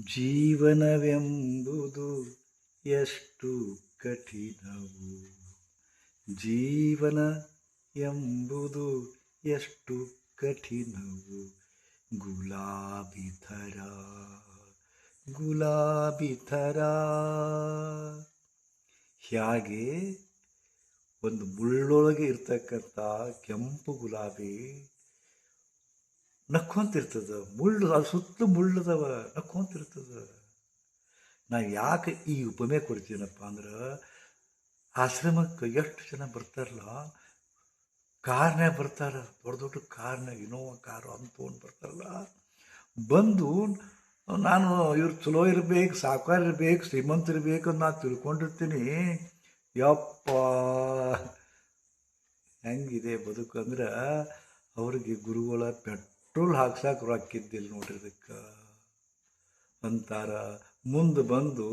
ಜೀವನವೆಂಬುದು ಎಷ್ಟು ಕಠಿಣವು. ಜೀವನ ಎಂಬುದು ಎಷ್ಟು ಕಠಿಣವು. ಗುಲಾಬಿ ಥರ ಗುಲಾಬಿ ಥರ. ಹೇಗೆ ಒಂದು ಮುಳ್ಳೊಳಗೆ ಇರ್ತಕ್ಕಂಥ ಕೆಂಪು ಗುಲಾಬಿ ನಕ್ಕೊಂತಿರ್ತದ, ಮುಳ್ಳು ಅದು ಸುತ್ತಲೂ ಮುಳ್ಳದವ, ನಕ್ಕೊಂತಿರ್ತದ. ನಾ ಯಾಕೆ ಈ ಉಪಮೆ ಕೊಡ್ತೀನಪ್ಪ ಅಂದ್ರೆ, ಆಶ್ರಮಕ್ಕೆ ಎಷ್ಟು ಜನ ಬರ್ತಾರಲ್ಲ, ಕಾರ್ನ್ಯಾಗ ಬರ್ತಾರ, ದೊಡ್ಡ ದೊಡ್ಡ ಕಾರ್ನ್ಯಾಗ ಇನೋವಾ ಕಾರು ಅಂತೋನ್ ಬರ್ತಾರಲ್ಲ, ಬಂದು ನಾನು ಇವ್ರು ಚಲೋ ಇರ್ಬೇಕು ಸಾಕಾರ ಇರ್ಬೇಕು, ಶ್ರೀಮಂತ ಇರ್ಬೇಕು ಅಂತ ನಾನು ತಿಳ್ಕೊಂಡಿರ್ತೀನಿ. ಯಪ್ಪ, ಹೆಂಗಿದೆ ಬದುಕು ಅಂದ್ರೆ, ಅವ್ರಿಗೆ ಗುರುಗಳ ಪೆಟ್ರೋಲ್ ಹಾಕ್ಸಕ್ಕೆ ರೊಕ್ಕಿದ್ದಿಲ್ಲ ನೋಡ್ರಿ ಇದಕ್ಕೆ. ಅಂತಾರ ಮುಂದೆ ಬಂದು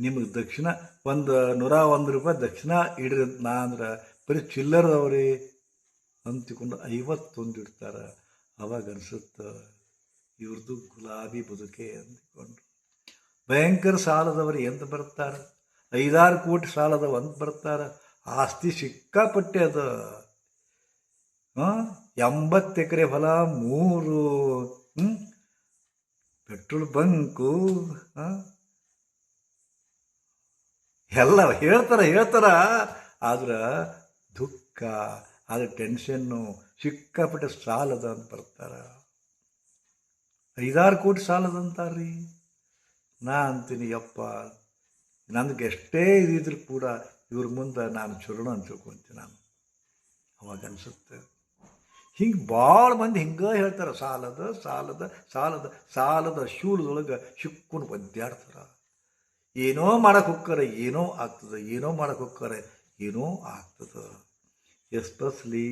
ನಿಮಗೆ ದಕ್ಷಿಣ ಒಂದು ನೂರ ಒಂದು ರೂಪಾಯಿ ದಕ್ಷಿಣ ಇಡ್ರಿ ನಾ ಅಂದ್ರೆ ಬರೀ ಚಿಲ್ಲರದವ್ರಿ ಅಂತಿಕೊಂಡು ಐವತ್ತೊಂದು ಇಡ್ತಾರೆ. ಅವಾಗ ಅನ್ಸುತ್ತೆ ಇವ್ರದ್ದು ಗುಲಾಬಿ ಬದುಕೆ ಅಂದ್ಕೊಂಡು ಭಯಂಕರ ಸಾಲದವರು ಎಂತ ಬರ್ತಾರೆ? ಐದಾರು ಕೋಟಿ ಸಾಲದವ ಅಂತ ಬರ್ತಾರೆ. ಆಸ್ತಿ ಸಿಕ್ಕಾಪಟ್ಟೆ ಅದ. ಹಾಂ? ಎಂಬತ್ತು ಎಕರೆ ಹೊಲ, ಮೂರು ಪೆಟ್ರೋಲ್ ಬಂಕು ಎಲ್ಲ ಹೇಳ್ತಾರ ಹೇಳ್ತಾರ. ಆದ್ರೆ ದುಃಖ, ಆದ್ರೆ ಟೆನ್ಷನ್ನು ಸಿಕ್ಕಾಪಟ್ಟೆ ಸಾಲದ ಅಂತ ಬರ್ತಾರ. ಐದಾರು ಕೋಟಿ ಸಾಲದ ಸಾಲದಂತಾರ್ರಿ ನಾ ಅಂತೀನಿ, ಯಪ್ಪ, ನನಗೆ ಎಷ್ಟೇ ಇದಿದ್ರು ಕೂಡ ಇವ್ರ ಮುಂದೆ ನಾನು ಚುರುಣ ಅಂತ ತಿಳ್ಕೊಂತೀನಿ ನಾನು. ಅವಾಗ ಅನಿಸುತ್ತೆ. ಹಿಂಗೆ ಭಾಳ ಮಂದಿ ಹಿಂಗೆ ಹೇಳ್ತಾರೆ, ಸಾಲದ ಸಾಲದ ಸಾಲದ ಸಾಲದ ಶೂಲದೊಳಗೆ ಶಿಕ್ಕುನ್ ಒದ್ದಾಡ್ತಾರೆ. ಏನೋ ಮಾಡಕ್ಕೆ ಹೋಗ್ತಾರೆ ಏನೋ ಆಗ್ತದೆ, ಏನೋ ಮಾಡಕ್ಕೆ ಹೋಗ್ತಾರೆ ಏನೋ ಆಗ್ತದೆ. ಎಸ್ಪೆಷಲಿ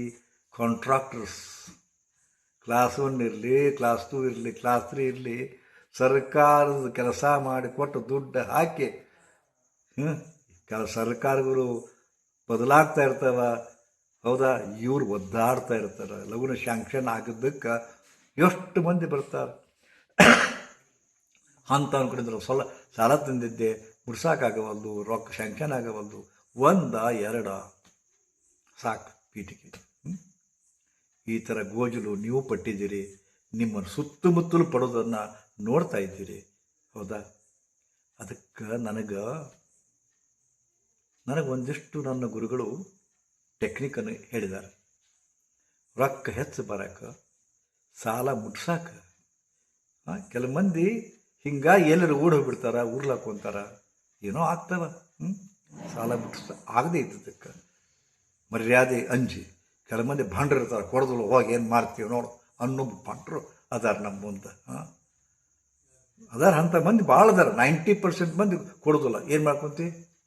ಕಾಂಟ್ರಾಕ್ಟರ್ಸ್ ಕ್ಲಾಸ್ ಒನ್ ಇರಲಿ ಕ್ಲಾಸ್ ಟೂ ಇರಲಿ ಕ್ಲಾಸ್ ತ್ರೀ ಇರಲಿ, ಸರ್ಕಾರದ ಕೆಲಸ ಮಾಡಿ ಕೊಟ್ಟು ದುಡ್ಡು ಹಾಕಿ ಹ್ಞೂ ಕೆಲ ಸರ್ಕಾರಗಳು ಬದಲಾಗ್ತಾ ಇರ್ತಾವ ಹೌದಾ? ಇವ್ರು ಒದ್ದಾಡ್ತಾ ಇರ್ತಾರೆ. ಲಘುನ ಶಾಂಕ್ಷನ್ ಆಗಿದ್ದಕ್ಕೆ ಎಷ್ಟು ಮಂದಿ ಬರ್ತಾರೆ? ಅಂತ ಅಂದ್ಕೊಂಡಿದ್ರು ಸಲ, ಸಾಲ ತಂದಿದ್ದೆ. ಮುಡ್ಸೋಕ್ಕಾಗವಲ್ದು ರೊಕ್ಕ ಶಾಂಕ್ಷನ್ ಆಗವಲ್ದು. ಒಂದ, ಎರಡ. ಸಾಕು ಹ್ಮ್? ಈ ಥರ ಗೋಜಲು ನೀವು ಪಟ್ಟಿದ್ದೀರಿ. ನಿಮ್ಮ ಸುತ್ತಮುತ್ತಲು ಪಡೋದನ್ನು ನೋಡ್ತಾ ಇದ್ದೀರಿ. ಹೌದಾ? ಅದಕ್ಕೆ ನನಗೆ, ನನಗೊಂದಿಷ್ಟು ನನ್ನ ಗುರುಗಳು ಟೆಕ್ನಿಕನ್ನು ಹೇಳಿದ್ದಾರೆ. ರೊಕ್ಕ ಹೆಚ್ಚು ಬರಕ್ಕೆ ಸಾಲ ಮುಟ್ಸಾಕ ಕೆಲವು ಮಂದಿ ಹಿಂಗಾಗಿ ಎಲ್ಲರೂ ಹೋಗ್ಬಿಡ್ತಾರ ಊರ್ಲಾಕೊಂತಾರ ಏನೋ ಆಗ್ತವ ಹ್ಞೂ ಸಾಲ ಮುಟ್ಸ ಆಗದೆ ಇದ್ದದಕ್ಕೆ ಮರ್ಯಾದೆ ಅಂಜಿ. ಕೆಲವು ಮಂದಿ ಭಾಂಡ್ರು ಇರ್ತಾರೆ, ಕೊಡದಲ್ಲ, ಹೋಗಿ ಏನು ಮಾಡ್ತೀವಿ ನೋಡು ಅನ್ನೋ ಭಂಡ್ರು ಅದಾರ ನಮ್ಮ ಮುಂದೆ ಹಾಂ ಅದಾರ ಅಂಥ ಮಂದಿ ಭಾಳ ಅದಾರ, ನೈಂಟಿ ಪರ್ಸೆಂಟ್ ಮಂದಿ ಕೊಡೋದಿಲ್ಲ. ಏನು ಮಾಡ್ಕೊಂತಿ?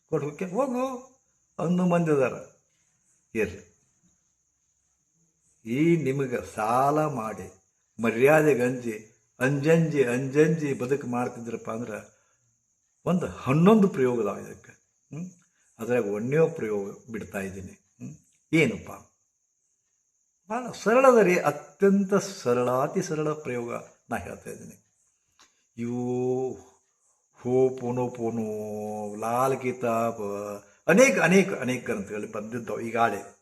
ಕೊಡೋಕೆ ಹೋಗು. ಅನ್ನೋ ಮಂದಿ ಅದಾರ. ಇರಲಿ. ಈ ನಿಮಗೆ ಸಾಲ ಮಾಡಿ ಮರ್ಯಾದೆ ಗಂಜಿ, ಅಂಜಂಜಿ ಅಂಜಂಜಿ ಬದುಕು ಮಾಡ್ತಿದ್ರಪ್ಪ ಅಂದ್ರೆ ಒಂದು ಹನ್ನೊಂದು ಪ್ರಯೋಗದ ಇದಕ್ಕೆ. ಹ್ಞೂ ಅದ್ರಾಗ ಒಂದೇ ಪ್ರಯೋಗ ಬಿಡ್ತಾ ಇದ್ದೀನಿ. ಏನಪ್ಪ? ಭಾಳ ಸರಳದ ರೀ, ಅತ್ಯಂತ ಸರಳಾತಿ ಸರಳ ಪ್ರಯೋಗ ನಾ ಹೇಳ್ತಾ ಇದ್ದೀನಿ. ಇವು ಹೋ ಪೋನೋ ಪೋನೋ, ಲಾಲ್ ಕಿತಾಬ್ ಅನೇಕ ಅನೇಕ ಅನೇಕ ಗ್ರಂಥಗಳಲ್ಲಿ ಬಂದಿದ್ದವು ಈಗಾಳೆ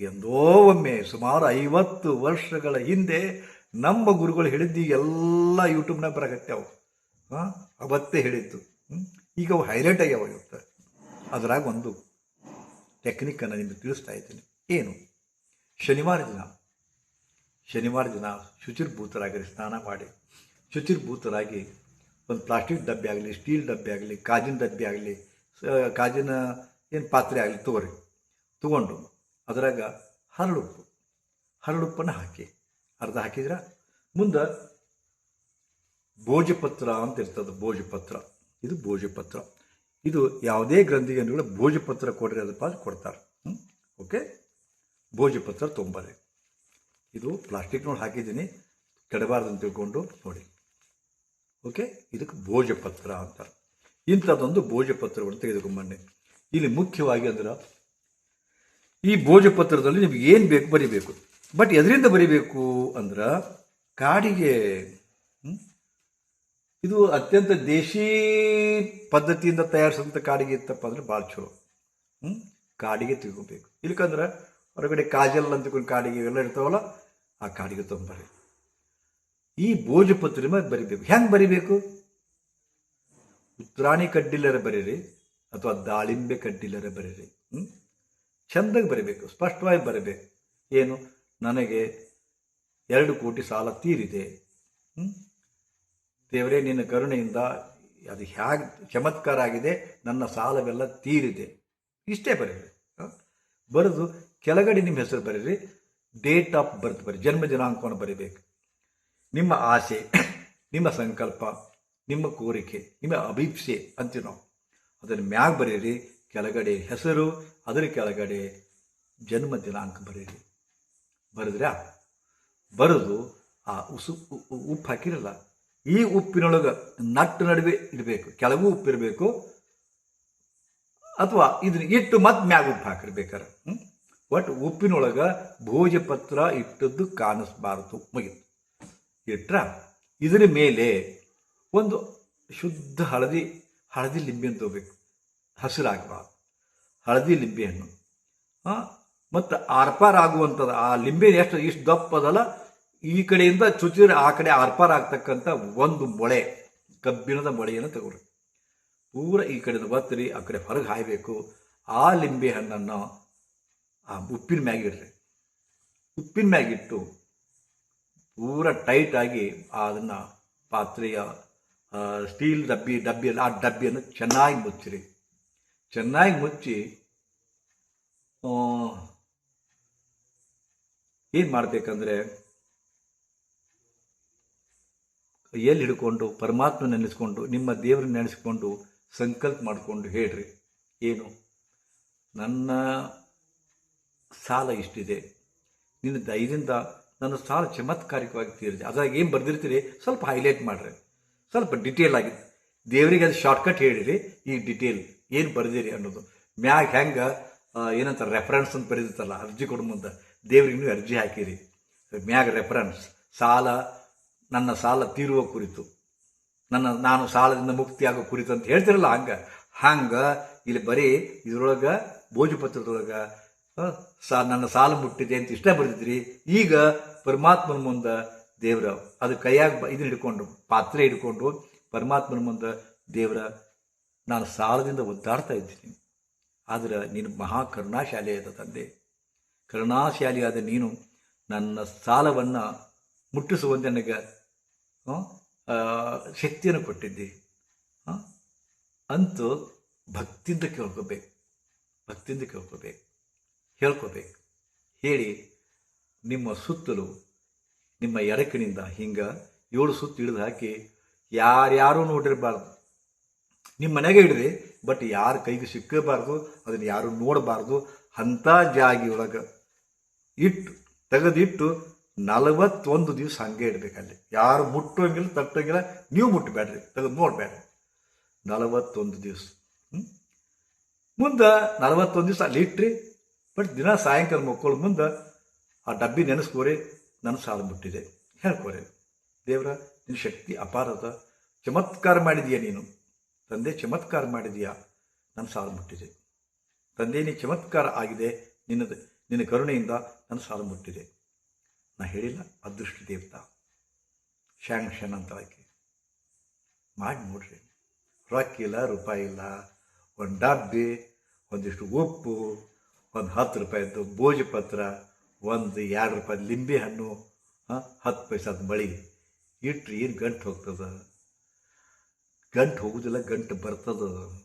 ಎಂದೋ ಒಮ್ಮೆ ಸುಮಾರು ಐವತ್ತು ವರ್ಷಗಳ ಹಿಂದೆ ನಮ್ಮ ಗುರುಗಳು ಹೇಳಿದ್ದು ಎಲ್ಲ ಯೂಟ್ಯೂಬ್ನಾಗ ಬರಕತ್ತೆವು ಹಾಂ? ಅವತ್ತೇ ಹೇಳಿದ್ದು. ಈಗ ಅವು ಹೈಲೈಟ್ ಆಗ್ಯಾವ ಇವತ್ತು. ಅದರಾಗ ಒಂದು ಟೆಕ್ನಿಕ್ಕನ್ನು ನಿಮಗೆ ತಿಳಿಸ್ತಾ ಇದ್ದೀನಿ. ಏನು? ಶನಿವಾರ ದಿನ. ಶನಿವಾರ ದಿನ ಶುಚಿರ್ಭೂತರಾಗಿರಿ ಸ್ನಾನ ಮಾಡಿ. ಶುಚಿರ್ಭೂತರಾಗಿ ಒಂದು ಪ್ಲಾಸ್ಟಿಕ್ ಡಬ್ಬಿ ಆಗಲಿ ಸ್ಟೀಲ್ ಡಬ್ಬಿ ಆಗಲಿ, ಕಾಜಿನ ಡಬ್ಬಿ ಆಗಲಿ ಕಾಜಿನ ಏನು ಪಾತ್ರೆ ಆಗಲಿ ತೋರಿ ತಗೊಂಡು ಅದರಾಗ ಹರಳುಪ್ಪು. ಹರಳುಪ್ಪನ್ನು ಹಾಕಿ. ಅರ್ಧ ಹಾಕಿದ್ರ ಮುಂದೆ ಭೋಜಪತ್ರ ಅಂತ ಇರ್ತದೆ, ಭೋಜಪತ್ರ. ಇದು ಭೋಜಪತ್ರ. ಇದು ಯಾವುದೇ ಗ್ರಂಥಿಗೆ ಕೂಡ ಭೋಜಪತ್ರ ಕೊಡ್ರಿ ಅದಪ್ಪ ಕೊಡ್ತಾರೆ. ಓಕೆ? ಭೋಜಪತ್ರ ತೊಂಬರಿ. ಇದು ಪ್ಲಾಸ್ಟಿಕ್ ನೋಡಿ ಹಾಕಿದ್ದೀನಿ. ಕೆಡಬಾರ್ದು ಅಂತ ತಿಳ್ಕೊಂಡು ನೋಡಿ. ಓಕೆ? ಇದಕ್ಕೆ ಭೋಜಪತ್ರ ಅಂತಾರೆ. ಇಂಥದ್ದೊಂದು ಭೋಜಪತ್ರವನ್ನು ತೆಗೆದುಕೊಂಬನ್ನಿ. ಇಲ್ಲಿ ಮುಖ್ಯವಾಗಿ ಅಂದ್ರೆ ಈ ಭೋಜಪತ್ರದಲ್ಲಿ ನಿಮ್ಗೆ ಏನು ಬೇಕು ಬರಿಬೇಕು. ಬಟ್ ಎದರಿಂದ ಬರಿಬೇಕು ಅಂದ್ರೆ ಕಾಡಿಗೆ ಇದು ಅತ್ಯಂತ ದೇಶಿ ಪದ್ಧತಿಯಿಂದ ತಯಾರಿಸಿದಂಥ ಕಾಡಿಗೆ ಇತ್ತಪ್ಪ ಅಂದ್ರೆ ಭಾಳ ಚಲೋ. ಹ್ಞೂ ಕಾಡಿಗೆ ತಿಳ್ಕೊಬೇಕು. ಇಲ್ಕಂದ್ರೆ ಹೊರಗಡೆ ಕಾಜಲ್ ಅಂತಕೊಂಡು ಕಾಡಿಗೆ ಎಲ್ಲ ಇರ್ತಾವಲ್ಲ, ಆ ಕಾಡಿಗೆ ತೊಗೊಂಬರ್ರಿ. ಈ ಭೋಜಪತ್ರ ಮೇಲೆ ಬರಿಬೇಕು. ಹೆಂಗೆ ಬರಿಬೇಕು? ಉತ್ತರಾಣಿ ಕಡ್ಡಿಲ್ಲರ ಬರೀರಿ ಅಥವಾ ದಾಳಿಂಬೆ ಕಡ್ಡಿಲ್ಲರ ಬರೀರಿ ಹ್ಞೂ ಚೆಂದಾಗಿ ಬರಿಬೇಕು, ಸ್ಪಷ್ಟವಾಗಿ ಬರಬೇಕು. ಏನು? ನನಗೆ ಎರಡು ಕೋಟಿ ಸಾಲ ತೀರಿದೆ ಹ್ಞೂ ದೇವರೇ, ನಿನ್ನ ಕರುಣೆಯಿಂದ ಅದು ಹೇಗೆ ಚಮತ್ಕಾರ ಆಗಿದೆ, ನನ್ನ ಸಾಲವೆಲ್ಲ ತೀರಿದೆ. ಇಷ್ಟೇ ಬರೀರಿ? ಬರೆದು ಕೆಳಗಡೆ ನಿಮ್ಮ ಹೆಸರು ಬರೀರಿ ಡೇಟ್ ಆಫ್ ಬರ್ತ್ ಬರೀ ಜನ್ಮ ದಿನಾಂಕವನ್ನು ಬರೀಬೇಕು. ನಿಮ್ಮ ಆಸೆ, ನಿಮ್ಮ ಸಂಕಲ್ಪ ನಿಮ್ಮ ಕೋರಿಕೆ, ನಿಮ್ಮ ಅಭಿಪ್ಸೆ ಅಂತೀವಿ ನಾವು ಅದನ್ನು ಮ್ಯಾಗ ಬರೀರಿ, ಕೆಳಗಡೆ ಹೆಸರು, ಅದರ ಕೆಳಗಡೆ ಜನ್ಮ ದಿನಾಂಕ ಬರೀರಿ. ಬರೆದ್ರೆ ಬರೆದು ಆ ಉಸು ಉಪ್ಪು ಹಾಕಿರಲ್ಲ, ಈ ಉಪ್ಪಿನೊಳಗೆ ನಟ್ಟು ನಡುವೆ ಇಡಬೇಕು ಕೆಳಗೂ ಉಪ್ಪಿರಬೇಕು, ಅಥವಾ ಇದನ್ನ ಇಟ್ಟು ಮತ್ತೆ ಮ್ಯಾಗ ಉಪ್ಪು ಹಾಕಿರ್ಬೇಕಾರೆ? ಒಟ್ಟು ಉಪ್ಪಿನೊಳಗೆ ಭೋಜಪತ್ರ ಇಟ್ಟದ್ದು ಕಾಣಿಸ್ಬಾರದು, ಮುಗಿತು. ಇಟ್ರ ಇದರ ಮೇಲೆ ಒಂದು ಶುದ್ಧ ಹಳದಿ ಹಳದಿ ಲಿಂಬೆಯನ್ನು ತಗೋಬೇಕು ಹಸಿರಾಗಬಾರ್ದು. ಹಳದಿ ಲಿಂಬೆಹಣ್ಣು ಮತ್ತು ಆರ್ಪಾರ್ ಆಗುವಂಥದ್ದು ಆ ಲಿಂಬೆ ಎಷ್ಟು ಇಷ್ಟು ದಪ್ಪದಲ್ಲ ಈ ಕಡೆಯಿಂದ ಚುಚಿದ್ರೆ ಆ ಕಡೆ ಆರ್ಪಾರ್ ಆಗ್ತಕ್ಕಂಥ ಒಂದು ಮೊಳೆ, ಕಬ್ಬಿಣದ ಮೊಳೆಯನ್ನು ತಗೊಳ್ರಿ ಪೂರ ಈ ಕಡೆಯಿಂದ ಬತ್ತರಿ ಆ ಕಡೆ ಹೊರಗೆ ಹಾಯಬೇಕು. ಆ ಲಿಂಬೆ ಹಣ್ಣನ್ನು, ಆ ಉಪ್ಪಿನ ಮ್ಯಾಗಿಡ್ರಿ ಉಪ್ಪಿನ ಮ್ಯಾಗಿಟ್ಟು ಪೂರ ಟೈಟಾಗಿ ಅದನ್ನು ಪಾತ್ರೆಯ ಸ್ಟೀಲ್ ಡಬ್ಬಿ ಡಬ್ಬಿಯಲ್ಲಿ ಆ ಡಬ್ಬಿಯನ್ನು ಚೆನ್ನಾಗಿ ಮುಚ್ಚಿರಿ. ಚೆನ್ನಾಗಿ ಮುಚ್ಚಿ ಏನು ಮಾಡಬೇಕಂದ್ರೆ ಎಲ್ಲಿ ಹಿಡ್ಕೊಂಡು, ಪರಮಾತ್ಮ ನೆನೆಸ್ಕೊಂಡು, ನಿಮ್ಮ ದೇವರ ನೆನೆಸ್ಕೊಂಡು, ಸಂಕಲ್ಪ ಮಾಡಿಕೊಂಡು ಹೇಳ್ರಿ. ಏನು? ನನ್ನ ಸಾಲ ಇಷ್ಟಿದೆ. ನಿನ್ನ ದಯದಿಂದ ನನ್ನ ಸಾಲ ಚಮತ್ಕಾರಿಕವಾಗಿ ತೀರಿದೆ ಅದ್ರಾಗ ಏನು ಬರ್ದಿರ್ತೀರಿ? ಸ್ವಲ್ಪ ಹೈಲೈಟ್ ಮಾಡ್ರಿ. ಸ್ವಲ್ಪ ಡಿಟೇಲ್ ಆಗಿದೆ ದೇವರಿಗೆ ಅದು ಶಾರ್ಟ್ಕಟ್ ಹೇಳಿರಿ, ಈ ಡಿಟೇಲ್ ಏನು ಬರೆದಿರಿ ಅನ್ನೋದು. ಮ್ಯಾಗ ಹೆಂಗೆ ಏನಂತ ರೆಫರೆನ್ಸ್ ಅಂತ ಬರೆದಿತ್ತಲ್ಲ, ಅರ್ಜಿ ಕೊಡೋ ಮುಂದೆ. ದೇವ್ರಿಗೆ ನೀವು ಅರ್ಜಿ ಹಾಕಿರಿ. ಮ್ಯಾಗ ರೆಫರೆನ್ಸ್ ಸಾಲ, ನನ್ನ ಸಾಲ ತೀರುವ ಕುರಿತು. ನನ್ನ, ನಾನು ಸಾಲದಿಂದ ಮುಕ್ತಿಯಾಗೋ ಕುರಿತು ಅಂತ ಹೇಳ್ತಿರಲ್ಲ ಹಂಗೆ. ಹಂಗೆ, ಇಲ್ಲಿ ಬರೀ ಇದ್ರೊಳಗೆ, ಭೋಜಪತ್ರದೊಳಗೆ ಸಾ, ನನ್ನ ಸಾಲ ಮುಟ್ಟಿದೆ ಅಂತ ಇಷ್ಟ ಬರ್ದಿದ್ರಿ. ಈಗ ಪರಮಾತ್ಮನ ಮುಂದೆ ದೇವ್ರ ಅದು ಕೈಯಾಗ ಇದನ್ನ ಹಿಡ್ಕೊಂಡು, ಪಾತ್ರೆ ಹಿಡ್ಕೊಂಡು ಪರಮಾತ್ಮನ ಮುಂದೆ ದೇವರ ನಾನು ಸಾಲದಿಂದ ಒದ್ದಾಡ್ತಾ ಇದ್ದೀನಿ. ಆದರೆ ನೀನು ಮಹಾ ಕರುಣಾಶಾಲಿಯಾದ ತಂದೆ. ಕರುಣಾಶಾಲಿಯಾದ ನೀನು ನನ್ನ ಸಾಲವನ್ನು ಮುಟ್ಟಿಸುವಂತೆ ನನಗೆ ಶಕ್ತಿಯನ್ನು ಕೊಟ್ಟಿದ್ದಿ. ಅಂತೂ ಭಕ್ತಿಯಿಂದ ಕೇಳ್ಕೋಬೇಕು. ಭಕ್ತಿಯಿಂದ ಕೇಳ್ಕೋಬೇಕು. ಹೇಳ್ಕೋಬೇಕು. ಹೇಳಿ ನಿಮ್ಮ ಸುತ್ತಲೂ ನಿಮ್ಮ ಎಡಕಿನಿಂದ ಹಿಂಗೆ ಏಳು ಸುತ್ತು ಹಿಡಿದು ಹಾಕಿ ಯಾರ್ಯಾರೂ ನೋಡಿರಬಾರ್ದು. ನಿಮ್ಮ ಮನೆಗೆ ಇಡ್ರಿ ಬಟ್ ಯಾರ ಕೈಗೆ ಸಿಕ್ಕಬಾರ್ದು ಅದನ್ನು ಯಾರು ನೋಡಬಾರ್ದು ಅಂಥ ಜಾಗಿಯೊಳಗೆ ಇಟ್ಟು, ತೆಗೆದಿಟ್ಟು ನಲವತ್ತೊಂದು ದಿವಸ ಹಂಗೆ ಇಡ್ಬೇಕಲ್ಲಿ ಯಾರು ಮುಟ್ಟೋಂಗಿಲ್ಲ, ತಟ್ಟೋಂಗಿಲ್ಲ, ನೀವು ಮುಟ್ಟಬೇಡ್ರಿ, ತೆಗೆದು ನೋಡಬೇಡ್ರಿ. ನಲವತ್ತೊಂದು ದಿವಸ ಮುಂದೆ ನಲವತ್ತೊಂದು ದಿವಸ ಅಲ್ಲಿ ಇಟ್ರಿ ಬಟ್ ದಿನ ಸಾಯಂಕಾಲ ಮಕ್ಕಳು ಮುಂದೆ ಆ ಡಬ್ಬಿ ನೆನೆಸ್ಕೋರಿ ನನ್ನ ಸಾಲ ಮುಟ್ಟಿದೆ. ಹೇಳ್ಕೋರಿ, ದೇವರ ನಿನ್ನ ಶಕ್ತಿ ಅಪಾರದ, ಚಮತ್ಕಾರ ಮಾಡಿದೀಯ ನೀನು. ತಂದೆ, ಚಮತ್ಕಾರ ಮಾಡಿದೀಯಾ ನನ್ನ ಸಾಲ ಮುಟ್ಟಿದೆ. ತಂದೆ, ನೀ ಚಮತ್ಕಾರ ಆಗಿದೆ, ನಿನ್ನದು, ನಿನ್ನ ಕರುಣೆಯಿಂದ ನನ್ನ ಸಾಲ ಮುಟ್ಟಿದೆ. ನಾ ಹೇಳಿಲ್ಲ, ಅದೃಷ್ಟ ದೇವತಾ. ಶಾಂಕ್ಷನ್ ಅಂತ ಆಕೆ ಮಾಡಿ ನೋಡ್ರಿ. ರೊಕ್ಕ ಇಲ್ಲ, ರೂಪಾಯಿ ಇಲ್ಲ, ಒಂದು ಡಬ್ಬಿ, ಒಂದಿಷ್ಟು ಉಪ್ಪು, ಒಂದು ಹತ್ತು ರೂಪಾಯಿದ್ದು ಭೋಜಪತ್ರ ಪತ್ರ ಒಂದು ಎರಡು ರೂಪಾಯಿ ಲಿಂಬೆ ಹಣ್ಣು ಹತ್ತು ಪೈಸಾದ ಮಳಿ. ಇಟ್ಟರೆ ಏನು ಗಂಟು ಹೋಗ್ತದ? ಗಂಟು ಹೋಗುದಿಲ್ಲ, ಗಂಟು ಬರ್ತದ.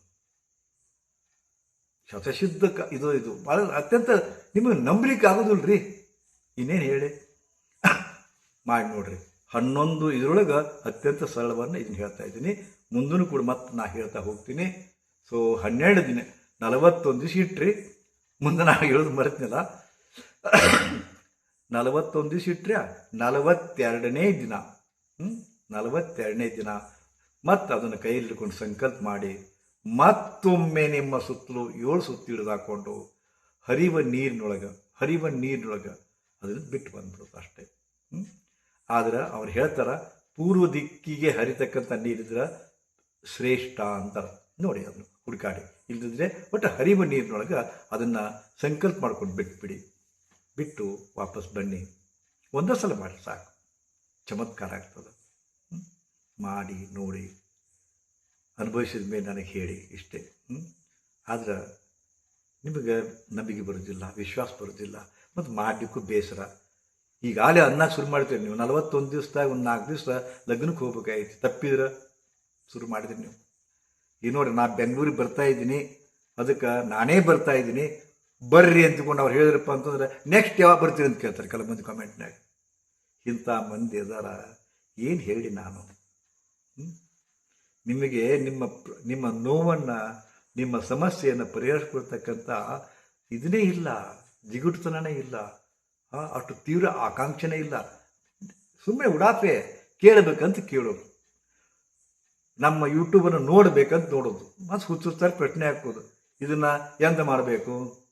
ಶತಸಿದ್ಧ ಕ- ಇದು ಇದು ಭಾಳ ಅತ್ಯಂತ ನಿಮಗೆ ನಂಬಲಿಕ್ಕೆ ಆಗೋದಿಲ್ಲ ರೀ ಇನ್ನೇನು ಹೇಳಿ? ಮಾಡಿ ನೋಡ್ರಿ. ಹನ್ನೊಂದು ಇದರೊಳಗೆ ಅತ್ಯಂತ ಸರಳವನ್ನು ಇದನ್ನು ಹೇಳ್ತಾ ಇದ್ದೀನಿ. ಮುಂದೂ ಕೂಡ ಮತ್ತೆ ನಾ ಹೇಳ್ತಾ ಹೋಗ್ತೀನಿ. ಸೊ ಹನ್ನೆರಡು ದಿನ, ನಲವತ್ತೊಂದು ದಿವಸ ಇಟ್ರಿ. ಮುಂದೆ ನಾ ಹೇಳೋದು ಮರೆತಿನಲ್ಲ. ನಲವತ್ತೊಂದು ದಿವಸ ಇಟ್ಟರೆ ನಲವತ್ತೆರಡನೇ ದಿನ. ಹ್ಞೂ ನಲವತ್ತೆರಡನೇ ದಿನ. ಮತ್ತು ಅದನ್ನು ಕೈಯಲ್ಲಿ ಹಿಡ್ಕೊಂಡು ಸಂಕಲ್ಪ ಮಾಡಿ ಮತ್ತೊಮ್ಮೆ ನಿಮ್ಮ ಸುತ್ತಲೂ ಏಳು ಸುತ್ತು ಹಿಡಿದು ಹರಿವ ನೀರಿನೊಳಗೆ ಹರಿವ ನೀರಿನೊಳಗೆ ಅದನ್ನು ಬಿಟ್ಟು ಬಂದ್ಬಿಡುತ್ತೆ ಅಷ್ಟೇ. ಹ್ಞೂ ಆದ್ರೆ ಅವ್ರು ಹೇಳ್ತಾರ, ಪೂರ್ವ ದಿಕ್ಕಿಗೆ ಹರಿತಕ್ಕಂಥ ನೀರಿದ್ರೆ ಶ್ರೇಷ್ಠ ಅಂತ ನೋಡಿ ಅದನ್ನು ಹುಡುಕಾಡಿ. ಇಲ್ಲದಿದ್ರೆ ಒಟ್ಟು ಹರಿವ ನೀರಿನೊಳಗೆ ಅದನ್ನು ಸಂಕಲ್ಪ ಮಾಡ್ಕೊಂಡು ಬಿಟ್ಬಿಡಿ. ಬಿಟ್ಟು ವಾಪಸ್ ಬನ್ನಿ. ಒಂದೇ ಸಲ ಮಾಡಿ ಸಾಕು. ಚಮತ್ಕಾರ ಆಗ್ತದೆ? ಮಾಡಿ, ನೋಡಿ, ಅನುಭವಿಸಿದ ಮೇಲೆ ನನಗೆ ಹೇಳಿ ಇಷ್ಟೇ. ಆದರೆ ನಿಮಗೆ ನಂಬಿಕೆ ಬರೋದಿಲ್ಲ, ವಿಶ್ವಾಸ ಬರೋದಿಲ್ಲ. ಮತ್ತು ಮಾಡಲಿಕ್ಕೂ ಬೇಸರ. ಈಗಾಗಲೇ ಅನ್ನ ಶುರು ಮಾಡ್ತೀರಿ ನೀವು. ನಲವತ್ತೊಂದು ದಿವಸದಾಗ, ಒಂದು ನಾಲ್ಕು ದಿವಸ ಲಗ್ನಕ್ಕೆ ಹೋಗ್ಬೇಕಾಯ್ತು. ತಪ್ಪಿದ್ರೆ ಶುರು ಮಾಡಿದ್ರಿ ನೀವು. ಈ ನೋಡಿ ನಾ ಬೆಂಗಳೂರಿಗೆ ಬರ್ತಾ ಇದ್ದೀನಿ. ಅದಕ್ಕೆ ನಾನೇ ಬರ್ತಾ ಇದ್ದೀನಿ. ಬರ್ರಿ ಅಂತಕೊಂಡು ಅವ್ರು ಹೇಳಿದ್ರಪ್ಪ ಅಂತಂದ್ರೆ ನೆಕ್ಸ್ಟ್ ಯಾವಾಗ ಬರ್ತೀರಿ? ಅಂತ ಕೇಳ್ತಾರೆ ಕೆಲವು ಮಂದಿ ಕಮೆಂಟ್ನಾಗ ಇಂಥ ಮಂದಿ ಅದಾರ ಏನು ಹೇಳಿ ನಾನು? ನಿಮಗೆ ನಿಮ್ಮ ನಿಮ್ಮ ನೋವನ್ನು, ನಿಮ್ಮ ಸಮಸ್ಯೆಯನ್ನು ಪರಿಹರಿಸ್ಕೊಳ್ತಕ್ಕಂಥ ಇದನ್ನೇ ಇಲ್ಲ, ಜಿಗುಟುತನನೇ ಇಲ್ಲ ಅಷ್ಟು ತೀವ್ರ ಆಕಾಂಕ್ಷೆನೇ ಇಲ್ಲ. ಸುಮ್ಮನೆ ಉಡಾಫೆ ಕೇಳಬೇಕಂತ ಕೇಳೋದು. ನಮ್ಮ ಯೂಟ್ಯೂಬನ್ನು ನೋಡಬೇಕಂತ ನೋಡೋದು. ಮತ್ತು ಹುಚ್ಚುತ್ತಾರೆ ಪ್ರಶ್ನೆ ಹಾಕೋದು. ಇದನ್ನು ಎಂತ ಮಾಡಬೇಕು?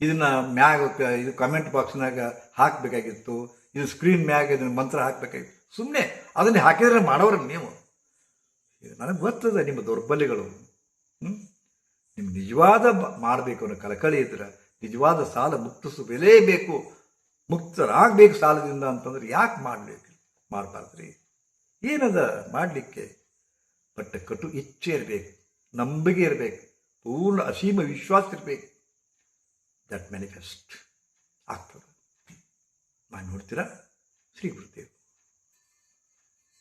ಇದನ್ನ ಮ್ಯಾಗ ಇದು ಕಮೆಂಟ್ ಬಾಕ್ಸ್ನಾಗ ಹಾಕಬೇಕಾಗಿತ್ತು, ಇದು ಸ್ಕ್ರೀನ್ ಮ್ಯಾಗ ಇದನ್ನ ಮಂತ್ರ ಹಾಕಬೇಕಾಗಿತ್ತು. ಸುಮ್ಮನೆ ಅದನ್ನೇ ಹಾಕಿದ್ರೆ ಮಾಡೋರು ನೀವು. ನನಗೆ ಗೊತ್ತದ ನಿಮ್ಮ ದೌರ್ಬಲ್ಯಗಳು. ಹ್ಮ್? ನಿಮ್ಗೆ ನಿಜವಾದ ಮಾಡಬೇಕು ಅನ್ನೋ ಕಳಕಳಿ ಇದ್ರೆ ನಿಜವಾದ ಸಾಲ ಮುಕ್ತಿಸಬೇಕು ಮುಕ್ತರಾಗಬೇಕು ಸಾಲದಿಂದ ಅಂತಂದ್ರೆ ಯಾಕೆ ಮಾಡಬೇಕು, ಮಾಡಬಾರ್ದ್ರಿ? ಏನದ ಮಾಡಲಿಕ್ಕೆ? ಬಟ್ ಕಟು ಇಚ್ಛೆ ಇರಬೇಕು, ನಂಬಿಕೆ ಇರಬೇಕು, ಪೂರ್ಣ ಅಸೀಮ ವಿಶ್ವಾಸ ಇರಬೇಕು. ದಟ್ ಮ್ಯಾನಿಫೆಸ್ಟ್ ಆಗ್ತದೆ ನಾನು ನೋಡ್ತೀರಾ ಶ್ರೀ ಗುರುದೇವ್